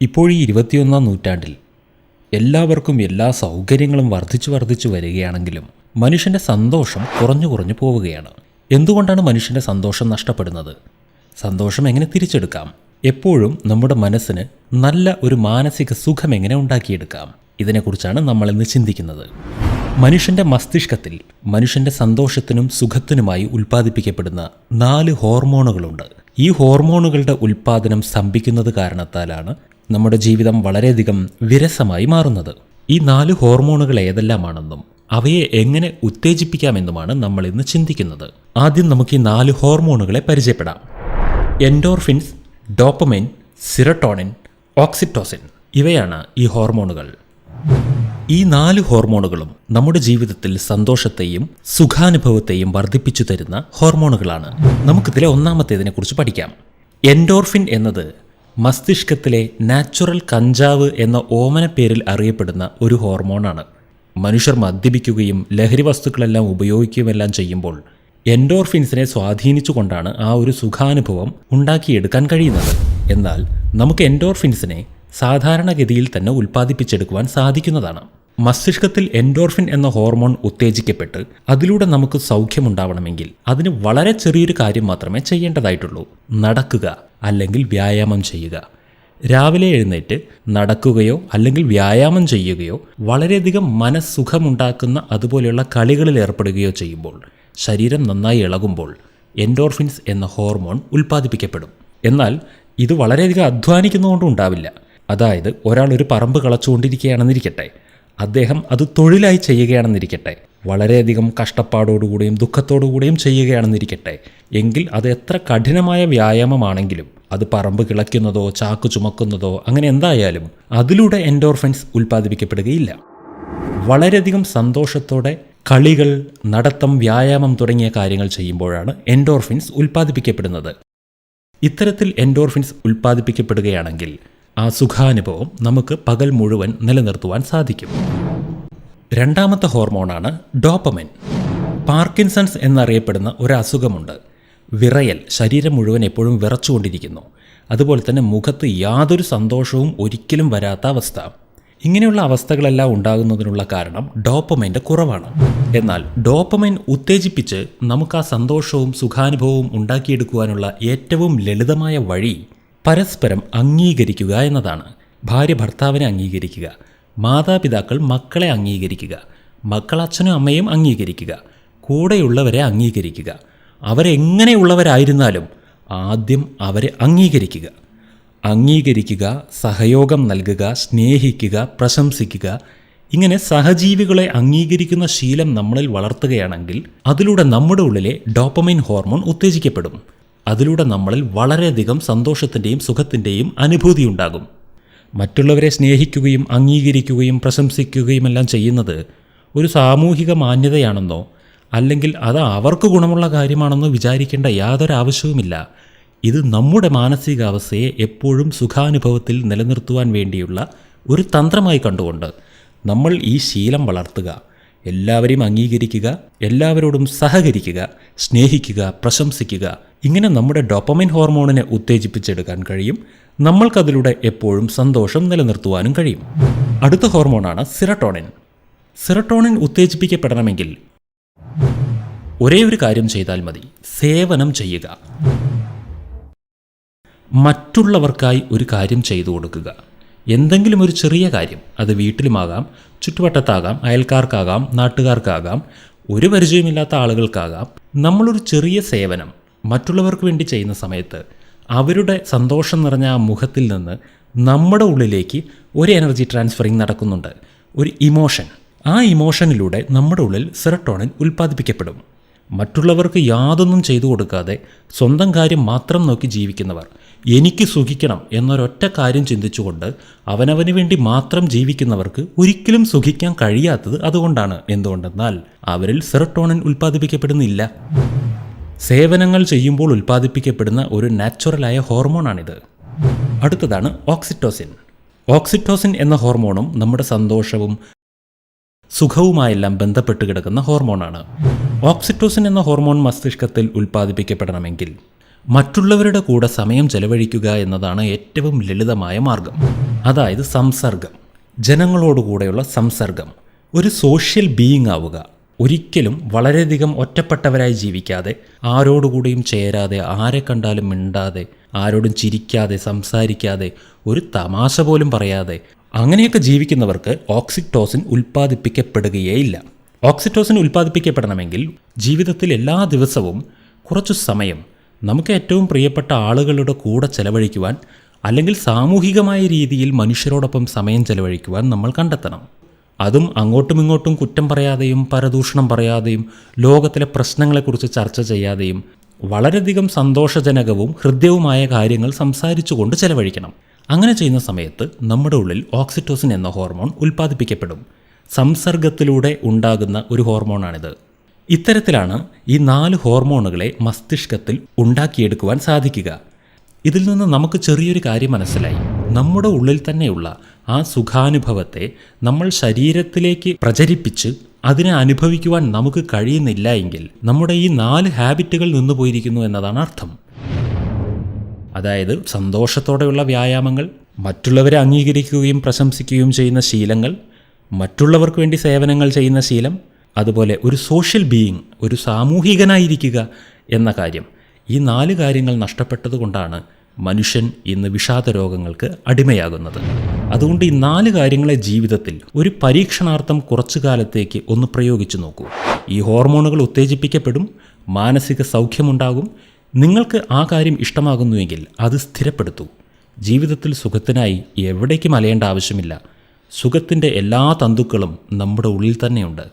ഇപ്പോൾ ഈ ഇരുപത്തിയൊന്നാം നൂറ്റാണ്ടിൽ എല്ലാവർക്കും എല്ലാ സൗകര്യങ്ങളും വർദ്ധിച്ചു വർദ്ധിച്ചു വരികയാണെങ്കിലും മനുഷ്യന്റെ സന്തോഷം കുറഞ്ഞു കുറഞ്ഞു പോവുകയാണ്. എന്തുകൊണ്ടാണ് മനുഷ്യന്റെ സന്തോഷം നഷ്ടപ്പെടുന്നത്? സന്തോഷം എങ്ങനെ തിരിച്ചെടുക്കാം? എപ്പോഴും നമ്മുടെ മനസ്സിന് നല്ല ഒരു മാനസിക സുഖം എങ്ങനെ ഉണ്ടാക്കിയെടുക്കാം? ഇതിനെക്കുറിച്ചാണ് നമ്മൾ ഇന്ന് ചിന്തിക്കുന്നത്. മനുഷ്യന്റെ മസ്തിഷ്കത്തിൽ മനുഷ്യന്റെ സന്തോഷത്തിനും സുഖത്തിനുമായി ഉൽപ്പാദിപ്പിക്കപ്പെടുന്ന നാല് ഹോർമോണുകളുണ്ട്. ഈ ഹോർമോണുകളുടെ ഉൽപ്പാദനം സ്തംഭിക്കുന്നത് കാരണത്താലാണ് നമ്മുടെ ജീവിതം വളരെയധികം വിരസമായി മാറുന്നത്. ഈ നാല് ഹോർമോണുകൾ ഏതെല്ലാമാണെന്നും അവയെ എങ്ങനെ ഉത്തേജിപ്പിക്കാമെന്നുമാണ് നമ്മൾ ഇന്ന് ചിന്തിക്കുന്നത്. ആദ്യം നമുക്ക് ഈ നാല് ഹോർമോണുകളെ പരിചയപ്പെടാം. എൻഡോർഫിൻസ് ഡോപ്പമൈൻ സിറട്ടോണിൻ ഓക്സിറ്റോസിൻ ഇവയാണ് ഈ ഹോർമോണുകൾ. ഈ നാല് ഹോർമോണുകളും നമ്മുടെ ജീവിതത്തിൽ സന്തോഷത്തെയും സുഖാനുഭവത്തെയും വർദ്ധിപ്പിച്ചു തരുന്ന ഹോർമോണുകളാണ്. നമുക്കിതിലെ ഒന്നാമത്തേതിനെ കുറിച്ച് പഠിക്കാം. എൻഡോർഫിൻ എന്നത് മസ്തിഷ്കത്തിലെ നാച്ചുറൽ കഞ്ചാവ് എന്ന ഓമന പേരിൽ അറിയപ്പെടുന്ന ഒരു ഹോർമോണാണ്. മനുഷ്യർ മദ്യപിക്കുകയും ലഹരി വസ്തുക്കളെല്ലാം ഉപയോഗിക്കുകയുമെല്ലാം ചെയ്യുമ്പോൾ എൻഡോർഫിൻസിനെ സ്വാധീനിച്ചുകൊണ്ടാണ് ആ ഒരു സുഖാനുഭവം ഉണ്ടാക്കിയെടുക്കാൻ കഴിയുന്നത്. എന്നാൽ നമുക്ക് എൻഡോർഫിൻസിനെ സാധാരണഗതിയിൽ തന്നെ ഉൽപ്പാദിപ്പിച്ചെടുക്കുവാൻ സാധിക്കുന്നതാണ്. മസ്തിഷ്കത്തിൽ എൻഡോർഫിൻ എന്ന ഹോർമോൺ ഉത്തേജിക്കപ്പെട്ട് അതിലൂടെ നമുക്ക് സൗഖ്യമുണ്ടാവണമെങ്കിൽ അതിന് വളരെ ചെറിയൊരു കാര്യം മാത്രമേ ചെയ്യേണ്ടതായിട്ടുള്ളൂ. നടക്കുക അല്ലെങ്കിൽ വ്യായാമം ചെയ്യുക. രാവിലെ എഴുന്നേറ്റ് നടക്കുകയോ അല്ലെങ്കിൽ വ്യായാമം ചെയ്യുകയോ വളരെയധികം മനസ്സുഖമുണ്ടാക്കുന്ന അതുപോലെയുള്ള കളികളിൽ ഏർപ്പെടുകയോ ചെയ്യുമ്പോൾ ശരീരം നന്നായി ഇളകുമ്പോൾ എൻഡോർഫിൻസ് എന്ന ഹോർമോൺ ഉൽപ്പാദിപ്പിക്കപ്പെടും. എന്നാൽ ഇത് വളരെയധികം അധ്വാനിക്കുന്നതുകൊണ്ടും ഉണ്ടാവില്ല. അതായത് ഒരാൾ ഒരു പറമ്പ് കളച്ചുകൊണ്ടിരിക്കുകയാണെന്നിരിക്കട്ടെ. അദ്ദേഹം അത് തൊഴിലായി ചെയ്യുകയാണെന്നിരിക്കട്ടെ. വളരെയധികം കഷ്ടപ്പാടോടുകൂടിയും ദുഃഖത്തോടുകൂടിയും ചെയ്യുകയാണെന്നിരിക്കട്ടെ. എങ്കിൽ അത് എത്ര കഠിനമായ വ്യായാമമാണെങ്കിലും അത് പറമ്പ് കിളയ്ക്കുന്നതോ ചാക്ക് ചുമക്കുന്നതോ അങ്ങനെ എന്തായാലും അതിലൂടെ എൻഡോർഫൻസ് ഉൽപ്പാദിപ്പിക്കപ്പെടുകയില്ല. വളരെയധികം സന്തോഷത്തോടെ കളികൾ നടത്തം വ്യായാമം തുടങ്ങിയ കാര്യങ്ങൾ ചെയ്യുമ്പോഴാണ് എൻഡോർഫിൻസ് ഉൽപ്പാദിപ്പിക്കപ്പെടുന്നത്. ഇത്തരത്തിൽ എൻഡോർഫിൻസ് ഉൽപ്പാദിപ്പിക്കപ്പെടുകയാണെങ്കിൽ ആ സുഖാനുഭവം നമുക്ക് പകൽ മുഴുവൻ നിലനിർത്തുവാൻ സാധിക്കും. രണ്ടാമത്തെ ഹോർമോണാണ് ഡോപ്പമിൻ. പാർക്കിൻസൺസ് എന്നറിയപ്പെടുന്ന ഒരു അസുഖമുണ്ട് വിറയൽ ശരീരം മുഴുവൻ എപ്പോഴും വിറച്ചുകൊണ്ടിരിക്കുന്നു. അതുപോലെ തന്നെ മുഖത്ത് യാതൊരു സന്തോഷവും ഒരിക്കലും വരാത്ത അവസ്ഥ. ഇങ്ങനെയുള്ള അവസ്ഥകളെല്ലാം ഉണ്ടാകുന്നതിനുള്ള കാരണം ഡോപ്പമൈന്റെ കുറവാണ്. എന്നാൽ ഡോപ്പമൈൻ ഉത്തേജിപ്പിച്ച് നമുക്ക് ആ സന്തോഷവും സുഖാനുഭവവും ഉണ്ടാക്കിയെടുക്കുവാനുള്ള ഏറ്റവും ലളിതമായ വഴി പരസ്പരം അംഗീകരിക്കുക എന്നതാണ്. ഭാര്യ ഭർത്താവിനെ അംഗീകരിക്കുക. മാതാപിതാക്കൾ മക്കളെ അംഗീകരിക്കുക. മക്കൾ അച്ഛനും അമ്മയും അംഗീകരിക്കുക. കൂടെയുള്ളവരെ അംഗീകരിക്കുക. അവരെങ്ങനെയുള്ളവരായിരുന്നാലും ആദ്യം അവരെ അംഗീകരിക്കുക. അംഗീകരിക്കുക സഹയോഗം നൽകുക സ്നേഹിക്കുക പ്രശംസിക്കുക. ഇങ്ങനെ സഹജീവികളെ അംഗീകരിക്കുന്ന ശീലം നമ്മളിൽ വളർത്തുകയാണെങ്കിൽ അതിലൂടെ നമ്മുടെ ഉള്ളിലെ ഡോപ്പമൈൻ ഹോർമോൺ ഉത്തേജിക്കപ്പെടും. അതിലൂടെ നമ്മളിൽ വളരെയധികം സന്തോഷത്തിന്റെയും സുഖത്തിന്റെയും അനുഭൂതി ഉണ്ടാകും. മറ്റുള്ളവരെ സ്നേഹിക്കുകയും അംഗീകരിക്കുകയും പ്രശംസിക്കുകയും എല്ലാം ചെയ്യുന്നത് ഒരു സാമൂഹിക മാന്യതയാണെന്നോ അല്ലെങ്കിൽ അത് അവർക്ക് ഗുണമുള്ള കാര്യമാണെന്നോ വിചാരിക്കേണ്ട യാതൊരു ആവശ്യവുമില്ല. ഇത് നമ്മുടെ മാനസികാവസ്ഥയെ എപ്പോഴും സുഖാനുഭവത്തിൽ നിലനിർത്തുവാൻ വേണ്ടിയുള്ള ഒരു തന്ത്രമായി കണ്ടുകൊണ്ട് നമ്മൾ ഈ ശീലം വളർത്തുക. എല്ലാവരെയും അംഗീകരിക്കുക എല്ലാവരോടും സഹകരിക്കുക സ്നേഹിക്കുക പ്രശംസിക്കുക. ഇങ്ങനെ നമ്മുടെ ഡോപ്പമിൻ ഹോർമോണിനെ ഉത്തേജിപ്പിച്ചെടുക്കാൻ കഴിയും. നമ്മൾക്കതിലൂടെ എപ്പോഴും സന്തോഷം നിലനിർത്തുവാനും കഴിയും. അടുത്ത ഹോർമോണാണ് സിറട്ടോണിൻ. സിറട്ടോണിൻ ഉത്തേജിപ്പിക്കപ്പെടണമെങ്കിൽ ഒരേ ഒരു കാര്യം ചെയ്താൽ മതി. സേവനം ചെയ്യുക. മറ്റുള്ളവർക്കായി ഒരു കാര്യം ചെയ്തു കൊടുക്കുക. എന്തെങ്കിലും ഒരു ചെറിയ കാര്യം അത് വീട്ടിലുമാകാം ചുറ്റുവട്ടത്താകാം അയൽക്കാർക്കാകാം നാട്ടുകാർക്കാകാം ഒരു പരിചയമില്ലാത്ത ആളുകൾക്കാകാം നമ്മളൊരു ചെറിയ സേവനം മറ്റുള്ളവർക്ക് വേണ്ടി ചെയ്യുന്ന സമയത്ത് അവരുടെ സന്തോഷം നിറഞ്ഞ ആ മുഖത്തിൽ നിന്ന് നമ്മുടെ ഉള്ളിലേക്ക് ഒരു എനർജി ട്രാൻസ്ഫറിങ് നടക്കുന്നുണ്ട്. ഒരു ഇമോഷൻ ആ ഇമോഷനിലൂടെ നമ്മുടെ ഉള്ളിൽ സെറട്ടോണിൻ ഉൽപ്പാദിപ്പിക്കപ്പെടും. മറ്റുള്ളവർക്ക് യാതൊന്നും ചെയ്തു കൊടുക്കാതെ സ്വന്തം കാര്യം മാത്രം നോക്കി ജീവിക്കുന്നവർ എനിക്ക് സുഖിക്കണം എന്നൊരൊറ്റ കാര്യം ചിന്തിച്ചുകൊണ്ട് അവനവന് വേണ്ടി മാത്രം ജീവിക്കുന്നവർക്ക് ഒരിക്കലും സുഖിക്കാൻ കഴിയാത്തത് അതുകൊണ്ടാണ്. എന്തുകൊണ്ടെന്നാൽ അവരിൽ സെറട്ടോണിൻ ഉൽപ്പാദിപ്പിക്കപ്പെടുന്നില്ല. സേവനങ്ങൾ ചെയ്യുമ്പോൾ ഉൽപ്പാദിപ്പിക്കപ്പെടുന്ന ഒരു നാച്ചുറലായ ഹോർമോണാണിത്. അടുത്തതാണ് ഓക്സിറ്റോസിൻ. ഓക്സിറ്റോസിൻ എന്ന ഹോർമോണും നമ്മുടെ സന്തോഷവും സുഖവുമായെല്ലാം ബന്ധപ്പെട്ട് കിടക്കുന്ന ഹോർമോണാണ്. ഓക്സിറ്റോസിൻ എന്ന ഹോർമോൺ മസ്തിഷ്കത്തിൽ ഉൽപ്പാദിപ്പിക്കപ്പെടണമെങ്കിൽ മറ്റുള്ളവരുടെ കൂടെ സമയം ചെലവഴിക്കുക എന്നതാണ് ഏറ്റവും ലളിതമായ മാർഗം. അതായത് സംസർഗം. ജനങ്ങളോടുകൂടെയുള്ള സംസർഗം. ഒരു സോഷ്യൽ ബീയിങ് ആവുക. ഒരിക്കലും വളരെയധികം ഒറ്റപ്പെട്ടവരായി ജീവിക്കാതെ ആരോടുകൂടിയും ചേരാതെ ആരെ കണ്ടാലും മിണ്ടാതെ ആരോടും ചിരിക്കാതെ സംസാരിക്കാതെ ഒരു തമാശ പോലും പറയാതെ അങ്ങനെയൊക്കെ ജീവിക്കുന്നവർക്ക് ഓക്സിറ്റോസിൻ ഉൽപ്പാദിപ്പിക്കപ്പെടുകയേയില്ല. ഓക്സിറ്റോസിൻ ഉൽപ്പാദിപ്പിക്കപ്പെടണമെങ്കിൽ ജീവിതത്തിൽ എല്ലാ ദിവസവും കുറച്ചു സമയം നമുക്ക് ഏറ്റവും പ്രിയപ്പെട്ട ആളുകളുടെ കൂടെ ചെലവഴിക്കുവാൻ അല്ലെങ്കിൽ സാമൂഹികമായ രീതിയിൽ മനുഷ്യരോടൊപ്പം സമയം ചെലവഴിക്കുവാൻ നമ്മൾ കണ്ടെത്തണം. അതും അങ്ങോട്ടും ഇങ്ങോട്ടും കുറ്റം പറയാതെയും പരദൂഷണം പറയാതെയും ലോകത്തിലെ പ്രശ്നങ്ങളെക്കുറിച്ച് ചർച്ച ചെയ്യാതെയും വളരെയധികം സന്തോഷജനകവും ഹൃദ്യവുമായ കാര്യങ്ങൾ സംസാരിച്ചുകൊണ്ട് ചെലവഴിക്കണം. അങ്ങനെ ചെയ്യുന്ന സമയത്ത് നമ്മുടെ ഉള്ളിൽ ഓക്സിറ്റോസിൻ എന്ന ഹോർമോൺ ഉൽപ്പാദിപ്പിക്കപ്പെടും. സംസർഗത്തിലൂടെ ഉണ്ടാകുന്ന ഒരു ഹോർമോണാണിത്. ഇത്തരത്തിലാണ് ഈ നാല് ഹോർമോണുകളെ മസ്തിഷ്കത്തിൽ ഉണ്ടാക്കിയെടുക്കുവാൻ സാധിക്കുക. ഇതിൽ നിന്ന് നമുക്ക് ചെറിയൊരു കാര്യം മനസ്സിലായി. നമ്മുടെ ഉള്ളിൽ തന്നെയുള്ള ആ സുഖാനുഭവത്തെ നമ്മൾ ശരീരത്തിലേക്ക് പ്രചരിപ്പിച്ച് അതിനെ അനുഭവിക്കുവാൻ നമുക്ക് കഴിയുന്നില്ല എങ്കിൽ നമ്മുടെ ഈ നാല് ഹാബിറ്റുകൾ നിന്നു പോയിരിക്കുന്നു എന്നതാണ് അർത്ഥം. അതായത് സന്തോഷത്തോടെയുള്ള വ്യായാമങ്ങൾ മറ്റുള്ളവരെ അംഗീകരിക്കുകയും പ്രശംസിക്കുകയും ചെയ്യുന്ന ശീലങ്ങൾ മറ്റുള്ളവർക്ക് വേണ്ടി സേവനങ്ങൾ ചെയ്യുന്ന ശീലം അതുപോലെ ഒരു സോഷ്യൽ ബീയിങ് ഒരു സാമൂഹികനായിരിക്കുക എന്ന കാര്യം. ഈ നാല് കാര്യങ്ങൾ നഷ്ടപ്പെട്ടതുകൊണ്ടാണ് മനുഷ്യൻ ഇന്ന് വിഷാദ രോഗങ്ങൾക്ക് അടിമയാകുന്നത്. അതുകൊണ്ട് ഈ നാല് കാര്യങ്ങളെ ജീവിതത്തിൽ ഒരു പരീക്ഷണാർത്ഥം കുറച്ചു കാലത്തേക്ക് ഒന്ന് പ്രയോഗിച്ചു നോക്കൂ. ഈ ഹോർമോണുകൾ ഉത്തേജിപ്പിക്കപ്പെടും മാനസിക സൗഖ്യമുണ്ടാകും. നിങ്ങൾക്ക് ആ കാര്യം ഇഷ്ടമാകുന്നുവെങ്കിൽ അത് സ്ഥിരപ്പെടുത്തൂ. ജീവിതത്തിൽ സുഖത്തിനായി എവിടേക്കും അലയേണ്ട ആവശ്യമില്ല. സുഖത്തിന്റെ എല്ലാ തന്തുക്കളും നമ്മുടെ ഉള്ളിൽ തന്നെയുണ്ട്.